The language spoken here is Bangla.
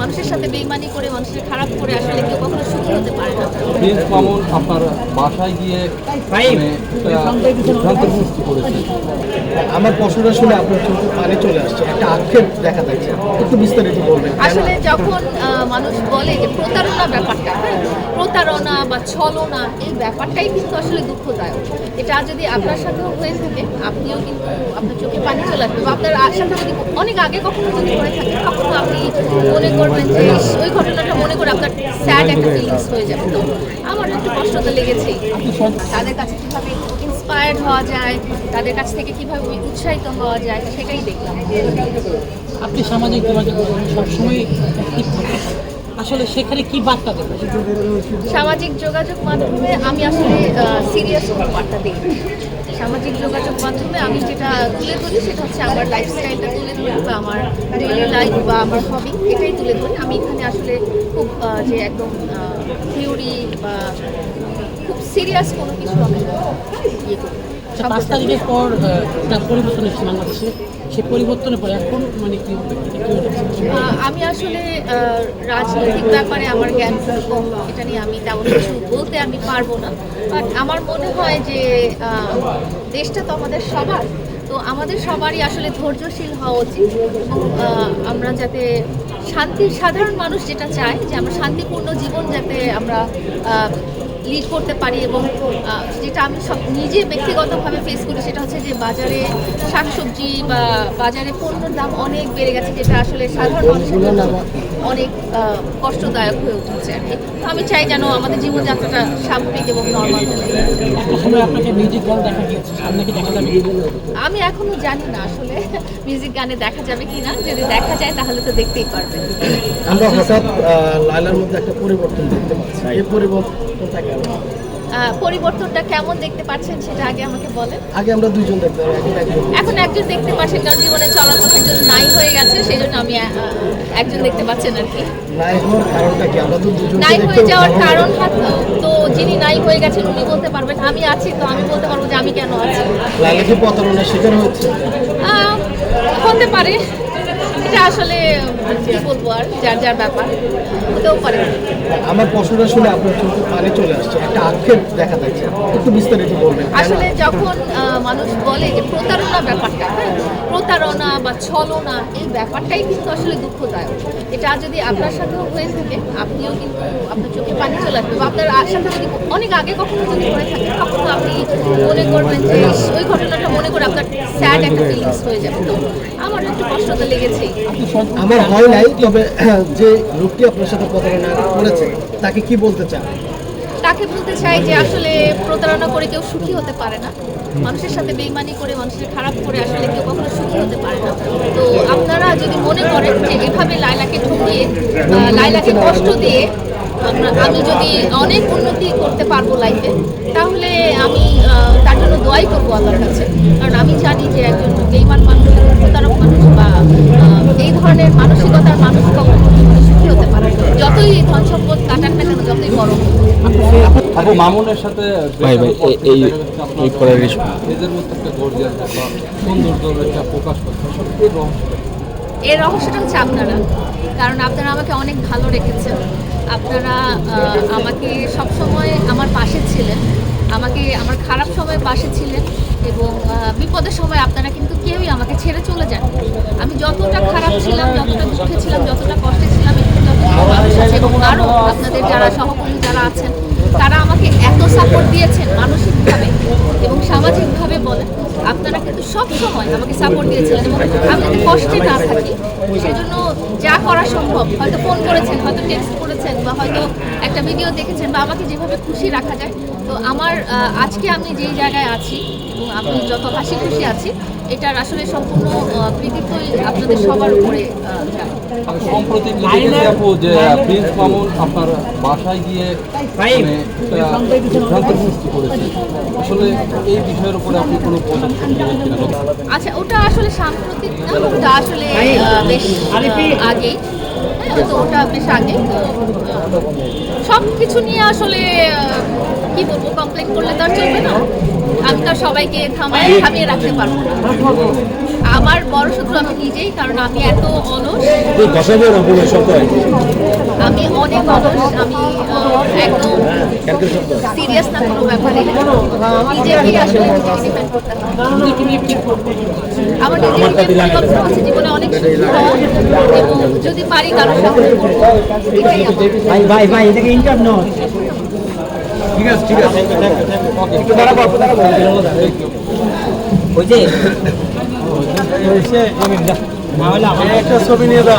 মানুষের সাথে বেইমানি করে মানুষের খারাপ করে আসলে কেউ কখনো সুখী হতে পারে না। প্রিন্স মামুন আপনার বাসায় গিয়ে মানে সৃষ্টি করেছে। আমার প্রশ্নটা শুনে আপনার চোখে পানি চলে আসছে। একটা আক্ষেপ দেখা যাচ্ছে। একটু বিস্তারিত বলবেন। আসলে যখন মানুষ বলে যে প্রতারণা ব্যাপারটা হ্যাঁ প্রতারণা বা ছলনা এই ব্যাপারটাই কিন্তু আসলে দুঃখদায়ক। এটা যদি আপনার সাথেও হয়ে থাকে আপনিও কিন্তু আপনার চোখে পানি চলে আসবে। বা আপনার সাথে যদি অনেক আগে কখনো যদি হয়ে থাকে তখন আপনি মনে করবেন যে ওই ঘটনাটা মনে করে আপনার স্যাড একটা ফিলিংস হয়ে যাবে। তো আমার একটু কষ্ট তো লেগেছেই। তাদের কাছে কীভাবে ইন্সপায়ার্ড হওয়া যায় তাদের কাছ থেকে কীভাবে উৎসাহিত হওয়া যায় সেটাই দেখলাম। আপনি সামাজিক যোগাযোগ সবসময় আসলে সেখানে কি বার্তা দেবেন সামাজিক যোগাযোগ মাধ্যমে আমি আসলে সিরিয়াস কোনো বার্তা দিই। সামাজিক যোগাযোগ মাধ্যমে আমি যেটা তুলে ধরি সেটা হচ্ছে আমার লাইফস্টাইলটা তুলে ধরি বা আমার ডেইলি লাইফ বা আমার হবি এটাই তুলে ধরি। আমি এখানে আসলে খুব যে একদম থিওরি বা খুব সিরিয়াস কোনো কিছু আমি ইয়ে করি আচ্ছা, পাঁচ তারিখের পর পরিবর্তন হচ্ছে বাংলাদেশে। সেই পরিবর্তনের পরে এখন মানে কি আমি আসলে রাজনৈতিক ব্যাপারে আমার জ্ঞান কম। এটা নিয়ে আমি তেমন কিছু বলতে আমি পারব না। বাট আমার মনে হয় যে দেশটা তো আমাদের সবার। তো আমাদের সবারই আসলে ধৈর্যশীল হওয়া উচিত। আমরা যাতে শান্তি সাধারণ মানুষ যেটা চায়, যে আমরা শান্তিপূর্ণ জীবন যাতে আমরা লিড করতে পারি এবং যেটা আমি সব নিজে ব্যক্তিগতভাবে ফেস করি সেটা হচ্ছে যে বাজারে শাকসবজি বা বাজারে পণ্যের দাম অনেক বেড়ে গেছে যেটা আসলে সাধারণ মানুষের জন্য অনেক কষ্টদায়ক হয়ে উঠেছে আর কি। তো আমি চাই যেন আমাদের জীবনযাত্রাটা স্বাভাবিক এবং নর্মাল আমি এখনও জানি না আসলে মিউজিক গানে দেখা যাবে কি না যদি দেখা যায় তাহলে তো দেখতেই পারবেন। আমরা হঠাৎ আহ, মধ্যে একটা পরিবর্তন দেখতে পাচ্ছি। এই পরিবর্তনটা আহ, পরিবর্তনটা কেমন দেখতে পাচ্ছেন সেটা আগে আমাকে বলেন। আগে আমরা দুইজন দেখতাম এখন একজন এখন একজন দেখতে পাচ্ছেন কারণ জীবনে চলার পথে একজন নাই হয়ে গেছে সেই জন্য আমি একজন দেখতে পাচ্ছেন আর কি। নাই হওয়ার কারণটা কি? আমরা তো দুজন নাই হয়ে যাওয়ার কারণ তো যিনি নাই হয়ে গেছেন উনি বলতে পারবেন আমি আছি তো আমি বলতে পারব যে আমি কেন আছি। কি প্রতারণার শিকার হচ্ছে। হতে পারে। এটা আসলে কি বলব আর যার যার ব্যাপার হতেও পারে। আমার প্রশ্নটা শুনে আপনার চোখে পানি চলে আসছে। একটা আক্ষেপ দেখা যাচ্ছে। একটু বিস্তারিত বলবেন। আসলে যখন মানুষ বলে যে প্রতারণা ব্যাপারটা হ্যাঁ প্রতারণা বা ছলনা এই ব্যাপারটাই কিন্তু আসলে দুঃখদায়ক। এটা যদি আপনার সাথেও হয়ে থাকে আপনিও কিন্তু আপনার চোখে পানি চলে আসবে বা আপনার সাথে যদি অনেক আগে কখনো যদি হয়ে থাকে তখন আপনি মনে করবেন যে ওই ঘটনাটা মনে করে আপনার স্যাড একটা ফিলিংস হয়ে যাবে। তো আমার একটু কষ্ট তো লেগেছেই আমার হয় নাই, তবে যে লোকটি আপনার সাথে প্রতারণা করেছে, তাকে কি বলতে চান? তাকে বলতে চাই যে আসলে প্রতারণা করে কেউ সুখী হতে পারে না। মানুষের সাথে বেইমানি করে, মানুষের খারাপ করে আসলে কেউ কখনো সুখী হতে পারে না। তো আপনারা যদি মনে করেন যে এভাবে লাইলাকে ঠকিয়ে লাইলাকে কষ্ট দিয়ে আমি যদি অনেক উন্নতি করতে পারব লাইফে, তাহলে আমি তার জন্য দোয়াই করব আল্লাহর কাছে। কারণ আমি জানি যে একজন বেইমান মানুষ, প্রতারক মানুষ বা আহ, এই ধরনের মানসিকতার মানুষ কখনো জীবনে সুখী হতে পারে না। যতই ধন সম্পদ কাটাক না কেন যতই বড় হোক। আপু মামুনের সাথে ভাই, ভাই, এই- এই করার নিজের মধ্যে একটা গর্জিয়াস বা সৌন্দর্য একটা প্রকাশ করছে আসলে এই রহস্যটা এর রহস্যটা হচ্ছে আপনারা কারণ আপনারা আমাকে অনেক ভালো রেখেছেন। আপনারা আমাকে সব সময় আমার পাশে ছিলেন আমাকে আমার খারাপ সময় পাশে ছিলেন এবং বিপদের সময় আপনারা কিন্তু কেউই আমাকে ছেড়ে চলে যান। আমি যতটা খারাপ ছিলাম যতটা দুঃখে ছিলাম যতটা কষ্টে ছিলাম মানুষ আছে এবং আরও আপনাদের যারা সহকর্মী যারা আছেন তারা আমাকে এত সাপোর্ট দিয়েছেন মানসিকভাবে এবং সামাজিকভাবে বলেন আপনারা কিন্তু সব সময় আমাকে সাপোর্ট দিয়েছিলেন এবং আমি যাতে কষ্টে না থাকি। সেজন্য যা করা সম্ভব, হয়তো ফোন করেছেন, হয়তো টেক্সট করেছেন বা হয়তো একটা ভিডিও দেখেছেন বা আমাকে যেভাবে খুশি রাখা যায়। তো আমার আজকে আমি যেই জায়গায় আছি এবং আমি যত হাসি খুশি আছি এটার আসলে সম্পূর্ণ কৃতিত্বই আপনাদের সবার উপরে সম্প্রতি আপু যে প্রিন্স মামুন আপনার বাসায় গিয়ে মানে একটা বিভ্রান্তির সৃষ্টি করেছে। আসলে এই বিষয়ের উপরে আপনি কোনো আচ্ছা ওটা আসলে সাম্প্রতিক না ওটা আসলে বেশ আগেই হ্যাঁ তো ওটা বেশ আগে সব কিছু নিয়ে আসলে কি বলব কমপ্লেন করলে তো আর চলবে না? আমি তো সবাইকে থামায় থামিয়ে রাখতে পারব না। আমার বড় শত্রু আমি নিজেই কারণ আমি এত অলস। আমি অনেক অলস আমি একদম সিরিয়াস না কোনো ব্যাপারে। নিজেকেই আসলে ডিপেন্ড করতে নিজেকে নিয়ে আমার নিজের পরিকল্পনা আছে জীবনে অনেক এবং যদি পারি কারোর সাথে এটাই ভাই ভাই ভাই এটাকে ইন্টার নট ঠিক আছে ঠিক আছে। একটু দাঁড়াবো দাঁড়াবো। ওই যে একটা ছবি নিয়ে দাও।